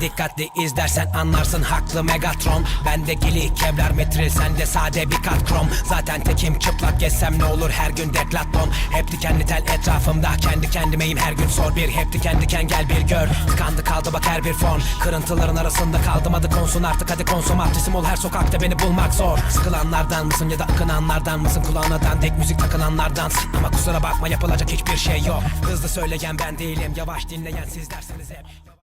Dikkatli izlersen anlarsın haklı Megatron. Bende gili kevlar metril sende sade bir kat krom. Zaten tekim çıplak gezsem ne olur her gün deklaton Hep dikenli tel etrafımda kendi kendimeyim her gün sor bir. Hep diken diken gel bir gör. Tıkandı kaldı bak her bir fon Kırıntıların arasında kaldım adı konsun artık hadi konsomatrisim ol her sokakta beni bulmak zor. Sıkılanlardan mısın ya da akınanlardan mısın? Kulağına dandik müzik takılanlardansın Ama kusura bakma yapılacak hiçbir şey yok. Hızlı söyleyen ben değilim. Yavaş dinleyen sizlersiniz hep